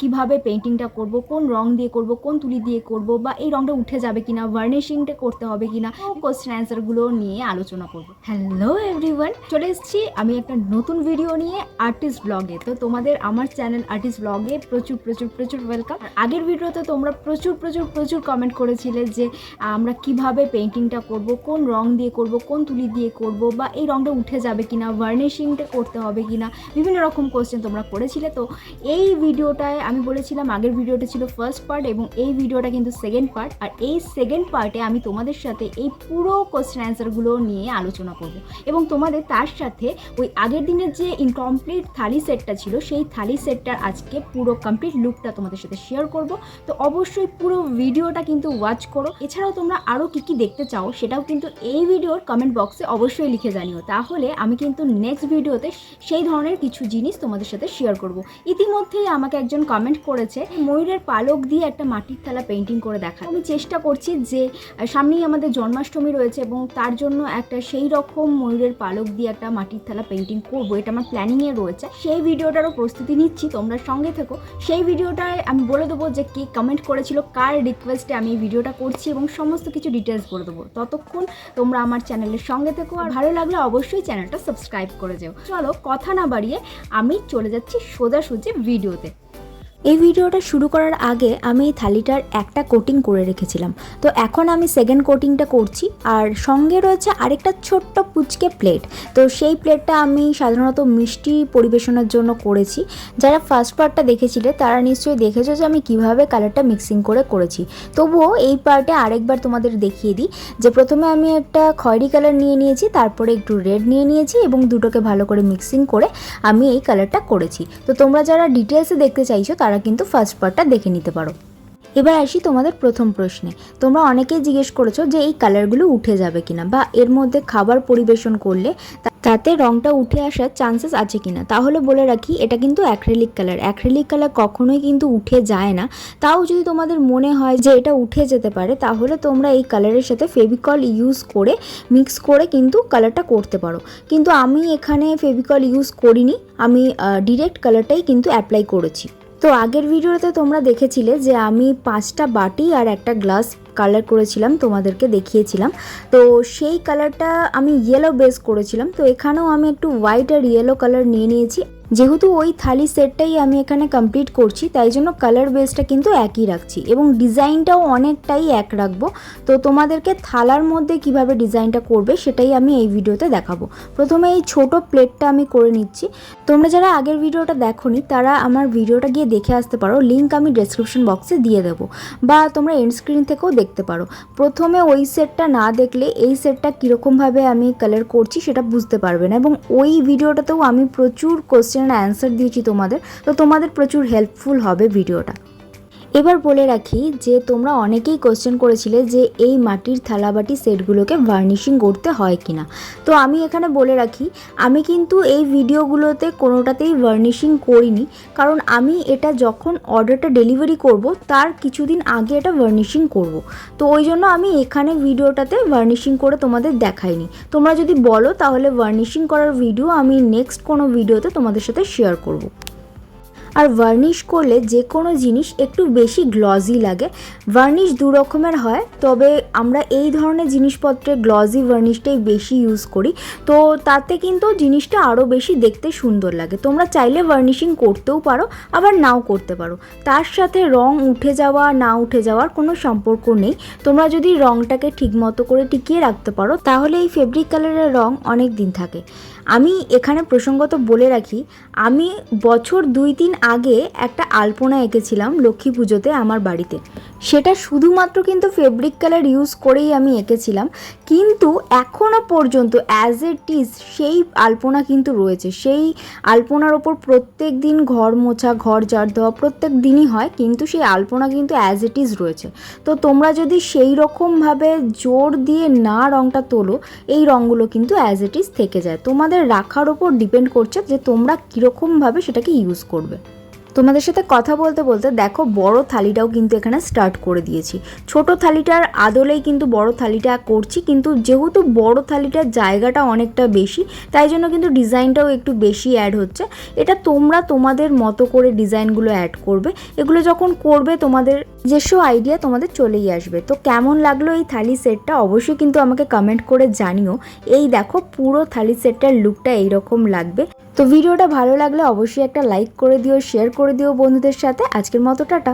কীভাবে পেন্টিংটা করব কোন রং দিয়ে করব কোন তুলি দিয়ে করব বা এই রংটা উঠে যাবে কিনা ভার্নিশিংটা করতে হবে কিনা কোশ্চেন অ্যান্সারগুলো নিয়ে আলোচনা করব। হ্যালো এভরিওয়ান চলে এসেছি আমি একটা নতুন ভিডিও নিয়ে আর্টিস্ট ব্লগে তো তোমাদের আমার চ্যানেল আর্টিস্ট ব্লগে প্রচুর প্রচুর প্রচুর ওয়েলকাম আগের ভিডিওতে তোমরা প্রচুর প্রচুর প্রচুর কমেন্ট করেছিলে যে আমরা কীভাবে পেন্টিংটা করব কোন রং দিয়ে করব কোন তুলি দিয়ে করব বা এই রংটা উঠে যাবে কিনা ভার্নিশিংটা করতে হবে কিনা বিভিন্ন রকম কোশ্চেন তোমরা করেছিলে। তো এই ভিডিওটায় আমি বলেছিলাম আগের ভিডিওটা ছিল ফার্স্ট পার্ট এবং এই ভিডিওটা কিন্তু সেকেন্ড পার্ট আর এই সেকেন্ড পার্টে আমি তোমাদের সাথে এই পুরো কোশ্চেন অ্যান্সারগুলো নিয়ে আলোচনা করব। এবং তোমাদের তার সাথে ওই আগের দিনের যে ইনকমপ্লিট থালি সেটটা ছিল, সেই থালি সেটটার আজকে পুরো কমপ্লিট লুকটা তোমাদের সাথে শেয়ার করব। তো অবশ্যই পুরো ভিডিওটা কিন্তু ওয়াচ করো। এছাড়াও তোমরা আরও কী কী দেখতে চাও, সেটাও কিন্তু এই ভিডিওর কমেন্ট বক্সে অবশ্যই লিখে জানিও। তাহলে আমি কিন্তু নেক্সট ভিডিওতে সেই ধরনের কিছু জিনিস তোমাদের সাথে শেয়ার করব। ইতিমধ্যেই আমাকে একজন কমেন্ট করেছে, ময়ূরের পালক দিয়ে একটা মাটির থালা পেন্টিং করে দেখা আমি চেষ্টা করছি যে সামনেই আমাদের জন্মাষ্টমী রয়েছে এবং তার জন্য একটা সেই রকম ময়ূরের পালক দিয়ে একটা মাটির থালা পেন্টিং করব, এটা আমার প্ল্যানিংয়ে রয়েছে। সেই ভিডিওটারও প্রস্তুতি নিচ্ছি, তোমরা সঙ্গে থেকো। সেই ভিডিওটায় আমি বলে দেবো যে কে কমেন্ট করেছিল, কার রিকোয়েস্টে আমি এই ভিডিওটা করছি এবং সমস্ত কিছু ডিটেলস বলে দেবো। ততক্ষণ তোমরা আমার চ্যানেলের সঙ্গে থেকো আর ভালো লাগলে অবশ্যই চ্যানেলটা সাবস্ক্রাইব করে যাও। চলো, কথা না বাড়িয়ে আমি চলে যাচ্ছি সোজাসুজি ভিডিওতে এই ভিডিওটা শুরু করার আগে আমি এই থালিটার একটা কোটিং করে রেখেছিলাম। তো এখন আমি সেকেন্ড কোটিংটা করছি, আর সঙ্গে রয়েছে আরেকটা ছোট্ট পুচকে প্লেট তো সেই প্লেটটা আমি সাধারণত মিষ্টি পরিবেশনের জন্য করেছি। যারা ফার্স্ট পার্টটা দেখেছিলে, তারা নিশ্চয়ই দেখেছ যে আমি কীভাবে কালারটা মিক্সিং করে করেছি। তবুও এই পার্টে আরেকবার তোমাদের দেখিয়ে দিই যে প্রথমে আমি একটা খয়েরি কালার নিয়ে নিয়েছি, তারপরে একটু রেড নিয়ে নিয়েছি এবং দুটোকে ভালো করে মিক্সিং করে আমি এই কালারটা করেছি। তো তোমরা যারা ডিটেলসে দেখতে চাইছো, তারা কিন্তু ফার্স্ট পার্টটা দেখে নিতে পারো। এবার আসি তোমাদের প্রথম প্রশ্নে। তোমরা অনেকেই জিজ্ঞেস করেছ যে এই কালারগুলো উঠে যাবে কিনা বা এর মধ্যে খাবার পরিবেশন করলে তাতে রংটা উঠে আসার চান্সেস আছে কিনা। তাহলে বলে রাখি, এটা কিন্তু অ্যাক্রেলিক কালার অ্যাক্রেলিক কালার কখনোই কিন্তু উঠে যায় না। তাও যদি তোমাদের মনে হয় যে এটা উঠে যেতে পারে, তাহলে তোমরা এই কালারের সাথে ফেভিকল ইউজ করে মিক্স করে কিন্তু কালারটা করতে পারো। কিন্তু আমি এখানে ফেভিকল ইউজ করিনি, আমি ডিরেক্ট কালারটাই কিন্তু অ্যাপ্লাই করেছি। তো আগের ভিডিওতে তোমরা দেখেছিলে যে আমি পাঁচটা বাটি আর একটা গ্লাস কালার করেছিলাম, তোমাদেরকে দেখিয়েছিলাম। তো সেই কালারটা আমি ইয়েলো বেস করেছিলাম। তো এখানেও আমি একটু হোয়াইট আর ইয়েলো কালার নিয়ে নিয়েছি। যেহেতু ওই থালি সেটটাই আমি এখানে কমপ্লিট করছি, তাই জন্য কালার বেসটা কিন্তু একই রাখছি এবং ডিজাইনটাও অনেকটাই এক রাখব। তো তোমাদেরকে থালার মধ্যে কীভাবে ডিজাইনটা করবে সেটাই আমি এই ভিডিওতে দেখাবো। প্রথমে এই ছোট প্লেটটা আমি করে নিচ্ছি। তোমরা যারা আগের ভিডিওটা দেখোনি, তারা আমার ভিডিওটা গিয়ে দেখে আসতে পারো। লিঙ্ক আমি ডেসক্রিপশন বক্সে দিয়ে দেবো বা তোমরা এন্ড স্ক্রিন থেকেও দেখতে পারো। প্রথমে ওই সেটটা না দেখলে এই সেটটা কীরকমভাবে আমি কালার করছি সেটা বুঝতে পারবে না এবং ওই ভিডিওটাতেও আমি প্রচুর কোশ্চেন অ্যান্সার দিয়েছি তোমাদের। তো তোমাদের প্রচুর হেল্পফুল হবে ভিডিওটা এবার বলে রাখি যে তোমরা অনেকেই কোশ্চেন করেছিলে যে এই মাটির থালাবাটি সেটগুলোকে ভার্নিশিং করতে হয় কিনা। তো আমি এখানে বলে রাখি, আমি কিন্তু এই ভিডিওগুলোতে কোনোটাতেই ভার্নিশিং করিনি, কারণ আমি এটা যখন অর্ডারটা ডেলিভারি করব, তার কিছুদিন আগে এটা ভার্নিশিং করব। তো ওই জন্য আমি এখানে ভিডিওটাতে ভার্নিশিং করে তোমাদের দেখাইনি। তোমরা যদি বলো তাহলে ভার্নিশিং করার ভিডিও আমি নেক্সট কোনো ভিডিওতে তোমাদের সাথে শেয়ার করব। আর ভার্নিশ করলে যে কোনো জিনিস একটু বেশি গ্লজি লাগে। ভার্নিশ দু রকমের হয়, তবে আমরা এই ধরনের জিনিসপত্রে গ্লজি ভার্নিশটাই বেশি ইউজ করি। তো তাতে কিন্তু জিনিসটা আরও বেশি দেখতে সুন্দর লাগে। তোমরা চাইলে ভার্নিশিং করতেও পারো, আবার নাও করতে পারো। তার সাথে রং উঠে যাওয়া, না উঠে যাওয়ার কোনো সম্পর্ক নেই। তোমরা যদি রংটাকে ঠিকমতো করে টিকিয়ে রাখতে পারো, তাহলে এই ফেব্রিক কালারের রং অনেক দিন থাকে। আমি এখানে প্রসঙ্গত বলে রাখি, আমি বছর দুই তিন আগে একটা আলপনা এঁকেছিলাম লক্ষ্মী পুজোতে আমার বাড়িতে। সেটা শুধুমাত্র কিন্তু ফেব্রিক কালার ইউজ করেই আমি এঁকেছিলাম। কিন্তু এখনও পর্যন্ত অ্যাজ এ ইজ সেই আলপনা কিন্তু রয়েছে। সেই আলপনার ওপর প্রত্যেক দিন ঘর মোছা, ঘর ঝাড় দেওয়া প্রত্যেক দিনই হয়, কিন্তু সেই আলপনা কিন্তু অ্যাজ ইট ইজ রয়েছে। তো তোমরা যদি সেই রকমভাবে জোর দিয়ে না রঙটা তোলো, এই রঙগুলো কিন্তু অ্যাজ ইট ইজ থেকে যায়। তোমাদের রাখার ওপর ডিপেন্ড করছে যে তোমরা কীরকমভাবে সেটাকে ইউজ করবে। তোমাদের সাথে কথা বলতে বলতে দেখো, বড় থালিটাও কিন্তু এখানে স্টার্ট করে দিয়েছি। ছোট থালিটার আদলেই কিন্তু বড় থালিটা করছি, কিন্তু যেহেতু বড় থালিটার জায়গাটা অনেকটা বেশি, তাই জন্য কিন্তু ডিজাইনটাও একটু বেশি অ্যাড হচ্ছে। এটা তোমরা তোমাদের মতো করে ডিজাইনগুলো অ্যাড করবে। এগুলো যখন করবে, তোমাদের নিজস্ব আইডিয়া তোমাদের চলেই আসবে। তো কেমন লাগল এই থালি সেটটা অবশ্যই কিন্তু আমাকে কমেন্ট করে জানিও। এই দেখো, পুরো থালি সেটটার লুকটা এইরকম লাগবে। তো ভিডিওটা ভালো লাগলে অবশ্যই একটা লাইক করে দিও শেয়ার করে দিও বন্ধুদের সাথে। আজকের মতো টাটা।